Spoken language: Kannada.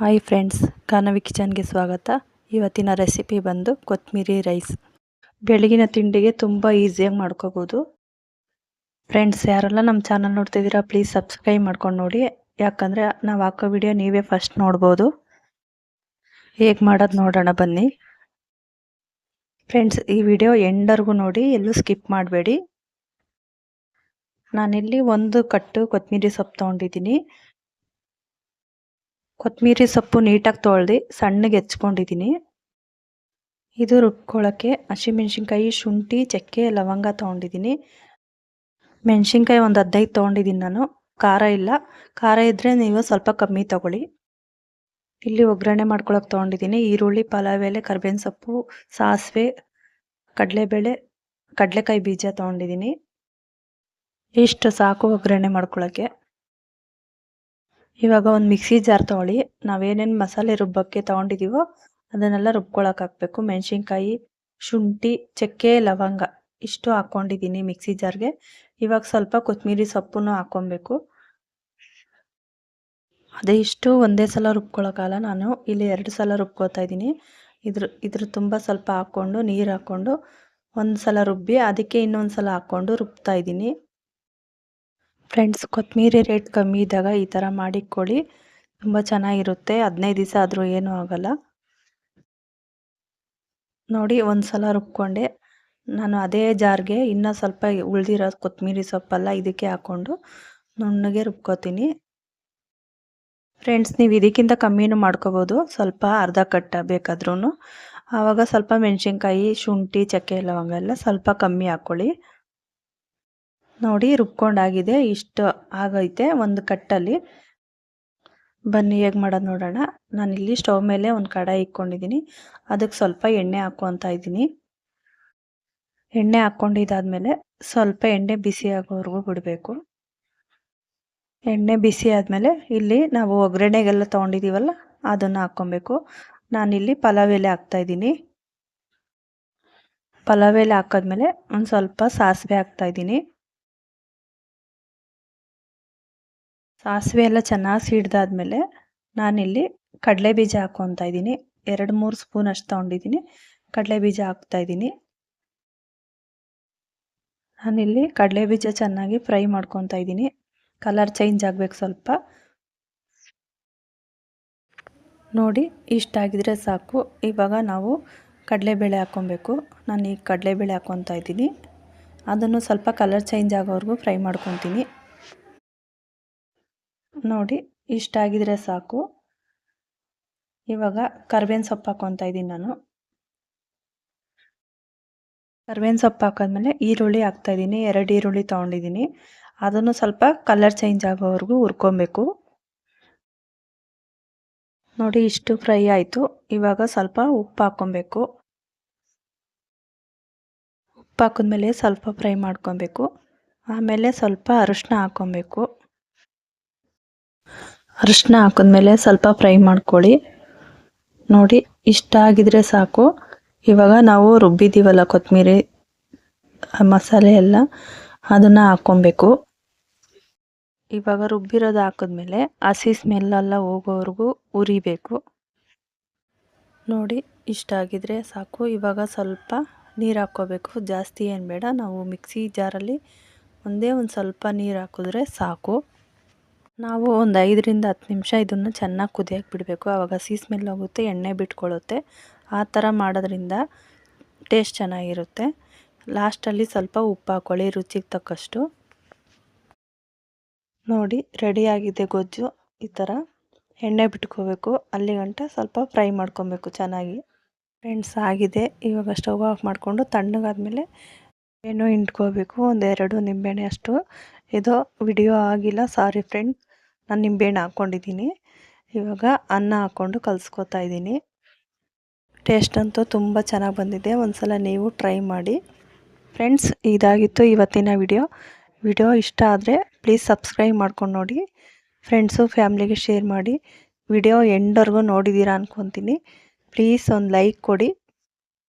ಹಾಯ್ ಫ್ರೆಂಡ್ಸ್ ಕಾನವಿ ಕಿಚನ್ಗೆ ಸ್ವಾಗತ. ಇವತ್ತಿನ ರೆಸಿಪಿ ಬಂದು ಕೊತ್ತಂಬರಿ ರೈಸ್ ಬೆಳಗಿನ ತಿಂಡಿಗೆ ತುಂಬ ಈಸಿಯಾಗಿ ಮಾಡ್ಕೋಬೋದು. ಫ್ರೆಂಡ್ಸ್ ಯಾರೆಲ್ಲ ನಮ್ಮ ಚಾನಲ್ ನೋಡ್ತಿದ್ದೀರಾ ಪ್ಲೀಸ್ ಸಬ್ಸ್ಕ್ರೈಬ್ ಮಾಡ್ಕೊಂಡು ನೋಡಿ. ಯಾಕಂದರೆ ನಾವು ಹಾಕೋ ವಿಡಿಯೋ ನೀವೇ ಫಸ್ಟ್ ನೋಡ್ಬೋದು. ಹೇಗೆ ಮಾಡೋದು ನೋಡೋಣ ಬನ್ನಿ. ಫ್ರೆಂಡ್ಸ್ ಈ ವಿಡಿಯೋ ಎಂಡರ್ಗೂ ನೋಡಿ, ಎಲ್ಲೂ ಸ್ಕಿಪ್ ಮಾಡಬೇಡಿ. ನಾನಿಲ್ಲಿ ಒಂದು ಕಟ್ಟು ಕೊತ್ತಂಬರಿ ಸೊಪ್ಪು ತೊಗೊಂಡಿದ್ದೀನಿ. ಕೊತ್ತಂಬರಿ ಸೊಪ್ಪು ನೀಟಾಗಿ ತೊಳೆದು ಸಣ್ಣಗೆ ಹೆಚ್ಕೊಂಡಿದ್ದೀನಿ. ಇದು ರುಬ್ಕೊಳ್ಳೋಕ್ಕೆ ಹಸಿಮೆಣ್ಸಿನ್ಕಾಯಿ, ಶುಂಠಿ, ಚಕ್ಕೆ, ಲವಂಗ ತೊಗೊಂಡಿದ್ದೀನಿ. ಮೆಣಸಿನ್ಕಾಯಿ ಒಂದು ಹದಿನೈದು ತೊಗೊಂಡಿದ್ದೀನಿ ನಾನು. ಖಾರ ಇಲ್ಲ. ಖಾರ ಇದ್ದರೆ ನೀವು ಸ್ವಲ್ಪ ಕಮ್ಮಿ ತೊಗೊಳ್ಳಿ. ಇಲ್ಲಿ ಒಗ್ಗರಣೆ ಮಾಡ್ಕೊಳಕ್ಕೆ ತೊಗೊಂಡಿದ್ದೀನಿ. ಈರುಳ್ಳಿ ಪಲಾವ್ ಎಲೆ ಕರ್ಬೇವಿನ ಸೊಪ್ಪು, ಸಾಸಿವೆ, ಕಡಲೆಬೇಳೆ, ಕಡಲೆಕಾಯಿ ಬೀಜ ತೊಗೊಂಡಿದ್ದೀನಿ. ಇಷ್ಟು ಸಾಕು ಒಗ್ಗರಣೆ ಮಾಡ್ಕೊಳ್ಳೋಕ್ಕೆ ಇವಾಗ ಒಂದು ಮಿಕ್ಸಿ ಜಾರ್ ತೊಗೊಳ್ಳಿ. ನಾವೇನೇನು ಮಸಾಲೆ ರುಬ್ಬಕ್ಕೆ ತೊಗೊಂಡಿದ್ದೀವೋ ಅದನ್ನೆಲ್ಲ ರುಬ್ಕೊಳಕ್ಕೆ ಹಾಕಬೇಕು. ಮೆಣಸಿನ್ಕಾಯಿ, ಶುಂಠಿ, ಚಕ್ಕೆ, ಲವಂಗ ಇಷ್ಟು ಹಾಕ್ಕೊಂಡಿದ್ದೀನಿ ಮಿಕ್ಸಿ ಜಾರ್ಗೆ. ಇವಾಗ ಸ್ವಲ್ಪ ಕೊತ್ತಂಬರಿ ಸೊಪ್ಪನ್ನು ಹಾಕ್ಕೊಬೇಕು. ಅದೇ ಇಷ್ಟು ಒಂದೇ ಸಲ ರುಬ್ಕೊಳಕ್ಕಾಗಲ್ಲ ನಾನು. ಇಲ್ಲಿ ಎರಡು ಸಲ ರುಬ್ಕೋತಾ ಇದ್ದೀನಿ ಇದ್ರ ಇದ್ರ ತುಂಬ ಸ್ವಲ್ಪ ಹಾಕ್ಕೊಂಡು, ನೀರು ಹಾಕ್ಕೊಂಡು ಒಂದು ಸಲ ರುಬ್ಬಿ, ಅದಕ್ಕೆ ಇನ್ನೊಂದು ಸಲ ಹಾಕ್ಕೊಂಡು ರುಬ್ತಾ ಇದ್ದೀನಿ ಫ್ರೆಂಡ್ಸ್ ಕೊತ್ತಂಬರಿ ರೇಟ್ ಕಮ್ಮಿ ಇದ್ದಾಗ ಈ ಥರ ಮಾಡಿಕೊಳ್ಳಿ. ತುಂಬ ಚೆನ್ನಾಗಿರುತ್ತೆ. ಹದಿನೈದು ದಿವಸ ಆದರೂ ಏನೂ ಆಗಲ್ಲ. ನೋಡಿ ಒಂದು ಸಲ ರುಬ್ಕೊಂಡೆ. ನಾನು ಅದೇ ಜಾರ್ಗೆ ಇನ್ನೂ ಸ್ವಲ್ಪ ಉಳಿದಿರೋ ಕೊತ್ತಂಬರಿ ಸೊಪ್ಪೆಲ್ಲ ಇದಕ್ಕೆ ಹಾಕ್ಕೊಂಡು ನುಣ್ಣಗೆ ರುಬ್ಕೋತೀನಿ. ಫ್ರೆಂಡ್ಸ್ ನೀವು ಇದಕ್ಕಿಂತ ಕಮ್ಮಿನೂ ಮಾಡ್ಕೋಬೋದು. ಸ್ವಲ್ಪ ಅರ್ಧ ಕಟ್ಟ ಬೇಕಾದ್ರೂ ಆವಾಗ ಸ್ವಲ್ಪ ಮೆಣಸಿನ್ಕಾಯಿ, ಶುಂಠಿ, ಚಕ್ಕೆ, ಲವಂಗ ಎಲ್ಲ ಸ್ವಲ್ಪ ಕಮ್ಮಿ ಹಾಕ್ಕೊಳ್ಳಿ ನೋಡಿ ರುಬ್ಕೊಂಡಾಗಿದೆ. ಇಷ್ಟು ಆಗೈತೆ ಒಂದು ಕಟ್ಟಲ್ಲಿ. ಬನ್ನಿ, ಹೇಗೆ ಮಾಡೋದು ನೋಡೋಣ. ನಾನಿಲ್ಲಿ ಸ್ಟವ್ ಮೇಲೆ ಒಂದು ಕಡಾಯಿ ಇಕ್ಕೊಂಡಿದ್ದೀನಿ ಅದಕ್ಕೆ ಸ್ವಲ್ಪ ಎಣ್ಣೆ ಹಾಕ್ಕೊತಾ ಇದ್ದೀನಿ. ಎಣ್ಣೆ ಹಾಕ್ಕೊಂಡಿದ್ದಾದ್ಮೇಲೆ ಸ್ವಲ್ಪ ಎಣ್ಣೆ ಬಿಸಿ ಆಗೋವರೆಗೂ ಬಿಡಬೇಕು. ಎಣ್ಣೆ ಬಿಸಿ ಆದಮೇಲೆ ಇಲ್ಲಿ ನಾವು ಒಗ್ಗರಣೆಗೆಲ್ಲ ತೊಗೊಂಡಿದ್ದೀವಲ್ಲ ಅದನ್ನು ಹಾಕ್ಕೊಬೇಕು. ನಾನಿಲ್ಲಿ ಪಲಾವ್ ಎಲೆ ಹಾಕ್ತಾಯಿದ್ದೀನಿ ಪಲಾವ್ ಎಲೆ ಹಾಕಿದ್ಮೇಲೆ ಒಂದು ಸ್ವಲ್ಪ ಸಾಸಿವೆ ಹಾಕ್ತಾಯಿದ್ದೀನಿ ಸಾಸಿವೆ ಎಲ್ಲ ಚೆನ್ನಾಗಿ ಸಿಡ್ದಾದ್ಮೇಲೆ ನಾನಿಲ್ಲಿ ಕಡಲೆ ಬೀಜ ಹಾಕ್ಕೊತಾ ಇದ್ದೀನಿ. ಎರಡು, ಮೂರು ಸ್ಪೂನ್ ಅಷ್ಟು ತೊಗೊಂಡಿದ್ದೀನಿ. ಕಡಲೆ ಬೀಜ ಹಾಕ್ತಾ ಇದ್ದೀನಿ. ನಾನಿಲ್ಲಿ ಕಡಲೆ ಬೀಜ ಚೆನ್ನಾಗಿ ಫ್ರೈ ಮಾಡ್ಕೊತಾ ಇದ್ದೀನಿ. ಕಲರ್ ಚೇಂಜ್ ಆಗಬೇಕು ಸ್ವಲ್ಪ. ನೋಡಿ ಇಷ್ಟಾಗಿದ್ರೆ ಸಾಕು. ಇವಾಗ ನಾವು ಕಡಲೆಬೇಳೆ ಹಾಕ್ಕೊಬೇಕು ನಾನು ಈಗ ಕಡಲೆಬೇಳೆ ಹಾಕ್ಕೊತಾ ಇದ್ದೀನಿ. ಅದನ್ನು ಸ್ವಲ್ಪ ಕಲರ್ ಚೇಂಜ್ ಆಗೋವರೆಗೂ ಫ್ರೈ ಮಾಡ್ಕೊತೀನಿ ನೋಡಿ ಇಷ್ಟಾಗಿದ್ರೆ ಸಾಕು. ಇವಾಗ ಕರ್ಬೇವಿನ ಸೊಪ್ಪು ಹಾಕ್ಕೊತಾ ಇದ್ದೀನಿ ನಾನು. ಕರ್ಬೇವಿನ ಸೊಪ್ಪು ಹಾಕಿದ್ಮೇಲೆ ಈರುಳ್ಳಿ ಹಾಕ್ತಾ ಇದ್ದೀನಿ. ಎರಡು ಈರುಳ್ಳಿ ತೊಗೊಂಡಿದ್ದೀನಿ. ಅದನ್ನು ಸ್ವಲ್ಪ ಕಲರ್ ಚೇಂಜ್ ಆಗೋವರೆಗೂ ಹುರ್ಕೊಬೇಕು. ನೋಡಿ, ಇಷ್ಟು ಫ್ರೈ ಆಯಿತು. ಇವಾಗ ಸ್ವಲ್ಪ ಉಪ್ಪು ಹಾಕ್ಕೊಬೇಕು. ಉಪ್ಪು ಹಾಕಿದ್ಮೇಲೆ ಸ್ವಲ್ಪ ಫ್ರೈ ಮಾಡ್ಕೊಬೇಕು. ಆಮೇಲೆ ಸ್ವಲ್ಪ ಅರಿಶಿನ ಹಾಕ್ಕೊಬೇಕು. ಅರಿಶಿನ ಹಾಕಿದ್ಮೇಲೆ ಸ್ವಲ್ಪ ಫ್ರೈ ಮಾಡ್ಕೊಳ್ಳಿ. ನೋಡಿ, ಇಷ್ಟ ಆಗಿದ್ರೆ ಸಾಕು. ಇವಾಗ ನಾವು ರುಬ್ಬಿದ್ದೀವಲ್ಲ ಕೊತ್ತಂಬರಿ ಮಸಾಲೆ ಎಲ್ಲ, ಅದನ್ನು ಹಾಕ್ಕೊಬೇಕು. ಇವಾಗ ರುಬ್ಬಿರೋದು ಹಾಕಿದ್ಮೇಲೆ ಹಸಿ ಸ್ಮೆಲ್ಲೆಲ್ಲ ಹೋಗೋವರೆಗೂ ಉರಿಬೇಕು. ನೋಡಿ, ಇಷ್ಟ ಆಗಿದ್ರೆ ಸಾಕು. ಇವಾಗ ಸ್ವಲ್ಪ ನೀರು ಹಾಕ್ಕೋಬೇಕು. ಜಾಸ್ತಿ ಏನು ಬೇಡ. ನಾವು ಮಿಕ್ಸಿ ಜಾರಲ್ಲಿ ಒಂದೇ ಒಂದು ಸ್ವಲ್ಪ ನೀರು ಹಾಕಿದ್ರೆ ಸಾಕು. ನಾವು ಒಂದು ಐದರಿಂದ ಹತ್ತು ನಿಮಿಷ ಇದನ್ನು ಚೆನ್ನಾಗಿ ಕುದಿಯೋಕೆ ಬಿಡಬೇಕು. ಆವಾಗ ಹಸಿ ಸ್ಮೆಲ್ ಹೋಗುತ್ತೆ ಎಣ್ಣೆ ಬಿಟ್ಕೊಳ್ಳುತ್ತೆ ಆ ಥರ ಮಾಡೋದ್ರಿಂದ ಟೇಸ್ಟ್ ಚೆನ್ನಾಗಿರುತ್ತೆ. ಲಾಸ್ಟಲ್ಲಿ ಸ್ವಲ್ಪ ಉಪ್ಪು ಹಾಕ್ಕೊಳ್ಳಿ ರುಚಿಗೆ ತಕ್ಕಷ್ಟು. ನೋಡಿ ರೆಡಿಯಾಗಿದೆ ಗೊಜ್ಜು. ಈ ಥರ ಎಣ್ಣೆ ಬಿಟ್ಕೋಬೇಕು. ಅಲ್ಲಿ ಗಂಟ ಸ್ವಲ್ಪ ಫ್ರೈ ಮಾಡ್ಕೊಬೇಕು ಚೆನ್ನಾಗಿ. ಫ್ರೆಂಡ್ಸ್ ಆಗಿದೆ. ಇವಾಗ ಸ್ಟವ್ ಆಫ್ ಮಾಡಿಕೊಂಡು ತಣ್ಣಗಾದ್ಮೇಲೆ ಏನು ಹಿಂಡ್ಕೋಬೇಕು ಒಂದೆರಡು ನಿಂಬೆಹಣ್ಣೆ ಅಷ್ಟು. ಇದು ವಿಡಿಯೋ ಆಗಿಲ್ಲ ಸಾರಿ ಫ್ರೆಂಡ್ ನಾನು ನಿಂಬೆಹಣ್ಣು ಹಾಕ್ಕೊಂಡಿದ್ದೀನಿ ಇವಾಗ ಅನ್ನ ಹಾಕ್ಕೊಂಡು ಕಲಿಸ್ಕೊತಾ ಇದ್ದೀನಿ ಟೇಸ್ಟ್ ಅಂತೂ ತುಂಬ ಚೆನ್ನಾಗಿ ಬಂದಿದೆ. ಒಂದು ಸಲ ನೀವು ಟ್ರೈ ಮಾಡಿ. ಫ್ರೆಂಡ್ಸ್ ಇದಾಗಿತ್ತು ಇವತ್ತಿನ ವಿಡಿಯೋ. ವಿಡಿಯೋ ಇಷ್ಟ ಆದರೆ ಪ್ಲೀಸ್ ಸಬ್ಸ್ಕ್ರೈಬ್ ಮಾಡ್ಕೊಂಡು ನೋಡಿ. ಫ್ರೆಂಡ್ಸು ಫ್ಯಾಮ್ಲಿಗೆ ಶೇರ್ ಮಾಡಿ. ವಿಡಿಯೋ ಎಂಡವರೆಗೂ ನೋಡಿದ್ದೀರಾ ಅಂದ್ಕೊತೀನಿ ಪ್ಲೀಸ್ ಒಂದು ಲೈಕ್ ಕೊಡಿ.